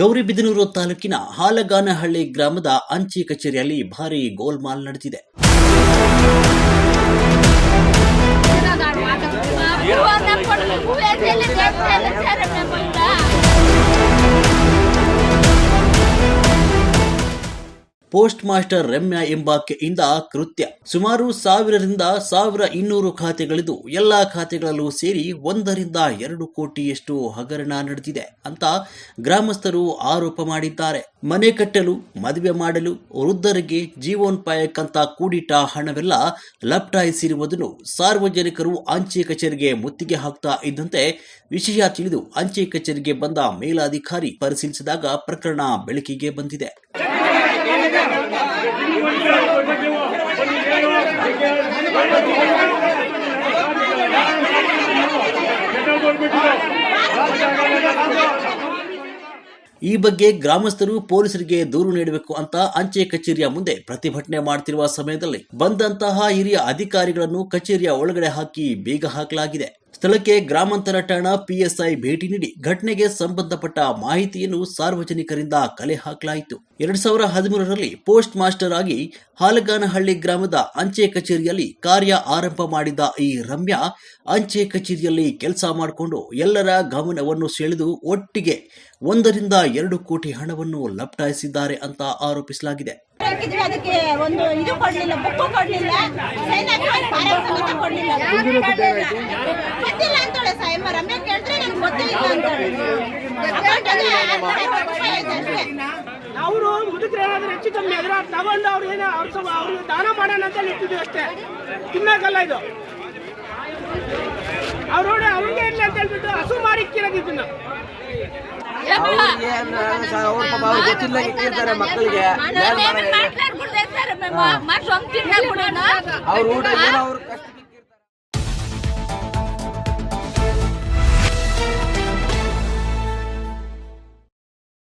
ಗೌರಿಬಿದನೂರು ತಾಲೂಕಿನ ಹಾಲಗಾನಹಳ್ಳಿ ಗ್ರಾಮದ ಅಂಚೆ ಕಚೇರಿಯಲ್ಲಿ ಭಾರೀ ಗೋಲ್ಮಾಲ್ ನಡೆದಿದೆ. ಪೋಸ್ಟ್ ಮಾಸ್ಟರ್ ರಮ್ಯಾ ಎಂಬಾಕೆಯಿಂದ ಕೃತ್ಯ. ಸುಮಾರು ಸಾವಿರದಿಂದ ಸಾವಿರ ಇನ್ನೂರು ಖಾತೆಗಳಿದ್ದು ಎಲ್ಲಾ ಖಾತೆಗಳಲ್ಲೂ ಸೇರಿ ಒಂದರಿಂದ ಎರಡು ಕೋಟಿಯಷ್ಟು ಹಗರಣ ನಡೆದಿದೆ ಅಂತ ಗ್ರಾಮಸ್ಥರು ಆರೋಪ ಮಾಡಿದ್ದಾರೆ. ಮನೆ ಕಟ್ಟಲು, ಮದುವೆ ಮಾಡಲು, ವೃದ್ಧರಿಗೆ ಜೀವನೋಪಾಯಕ್ಕಂತ ಕೂಡಿಟ್ಟ ಹಣವೆಲ್ಲ ಲಪ್ಟಾಯಿಸಿರುವುದನ್ನು ಸಾರ್ವಜನಿಕರು ಅಂಚೆ ಕಚೇರಿಗೆ ಮುತ್ತಿಗೆ ಹಾಕ್ತಾ ಇದ್ದಂತೆ ವಿಷಯ ತಿಳಿದು ಅಂಚೆ ಕಚೇರಿಗೆ ಬಂದ ಮೇಲಾಧಿಕಾರಿ ಪರಿಶೀಲಿಸಿದಾಗ ಪ್ರಕರಣ ಬೆಳಕಿಗೆ ಬಂದಿದೆ. ಈ ಬಗ್ಗೆ ಗ್ರಾಮಸ್ಥರು ಪೊಲೀಸರಿಗೆ ದೂರು ನೀಡಬೇಕು ಅಂತ ಅಂಚೆ ಕಚೇರಿಯ ಮುಂದೆ ಪ್ರತಿಭಟನೆ ಮಾಡ್ತಿರುವ ಸಮಯದಲ್ಲಿ ಬಂದಂತಹ ಹಿರಿಯ ಅಧಿಕಾರಿಗಳನ್ನು ಕಚೇರಿಯ ಒಳಗಡೆ ಹಾಕಿ ಬೀಗ ಹಾಕಲಾಗಿದೆ. ಸ್ಥಳಕ್ಕೆ ಗ್ರಾಮಾಂತರ ಠಾಣಾ ಪಿಎಸ್ಐ ಭೇಟಿ ನೀಡಿ ಘಟನೆಗೆ ಸಂಬಂಧಪಟ್ಟ ಮಾಹಿತಿಯನ್ನು ಸಾರ್ವಜನಿಕರಿಂದ ಕಲೆ ಹಾಕಲಾಯಿತು. ಎರಡ್ ಸಾವಿರ ಹದಿಮೂರರಲ್ಲಿ ಪೋಸ್ಟ್ ಮಾಸ್ಟರ್ ಆಗಿ ಹಾಲಗಾನಹಳ್ಳಿ ಗ್ರಾಮದ ಅಂಚೆ ಕಚೇರಿಯಲ್ಲಿ ಕಾರ್ಯ ಆರಂಭ ಮಾಡಿದ ಈ ರಮ್ಯಾ ಅಂಚೆ ಕಚೇರಿಯಲ್ಲಿ ಕೆಲಸ ಮಾಡಿಕೊಂಡು ಎಲ್ಲರ ಗಮನವನ್ನು ಸೆಳೆದು ಒಟ್ಟಿಗೆ ಒಂದರಿಂದ ಎರಡು ಕೋಟಿ ಹಣವನ್ನು ಲಪ್ಟಾಯಿಸಿದ್ದಾರೆ ಅಂತ ಆರೋಪಿಸಲಾಗಿದೆ. ಅದಕ್ಕೆ ಒಂದು ಇದು ಕೊಡ್ಲಿಲ್ಲ ಬುಕ್ಕು ಕೊಡ್ಲಿಲ್ಲ ಸೈನ್ ರಮ್ಯ ನನ್ಗೆ ಗೊತ್ತೇ ಇಲ್ಲ ಅಂತ. ಅವರು ಮುದುಕರು ಹೆಚ್ಚು ಕಮ್ಮಿ ಆದ್ರೆ ಅದ್ ತಗೊಂಡು ಅವ್ರು ಏನೋ ಅವ್ರ ಸ್ವಲ್ಪ ಅವ್ರಿಗೆ ದಾನ ಮಾಡೋಣ ಅಂತ ಇಟ್ಟಿದ್ವಿ ಅಷ್ಟೇ ತಿನ್ನಕ್ಕಲ್ಲ ಇದು ಅವ್ರು ನೋಡಿ ಅವ್ರಿಗೆ ಅಂತ ಹೇಳ್ಬಿಟ್ಟು ಹಸು ಮಾರಿ ಕಿರೋದಿದ್ದು ಮಕ್ಕಳಿಗೆ? ಅವ್ರ ಊಟ ಏನೋ ಅವ್ರ ಕಷ್ಟ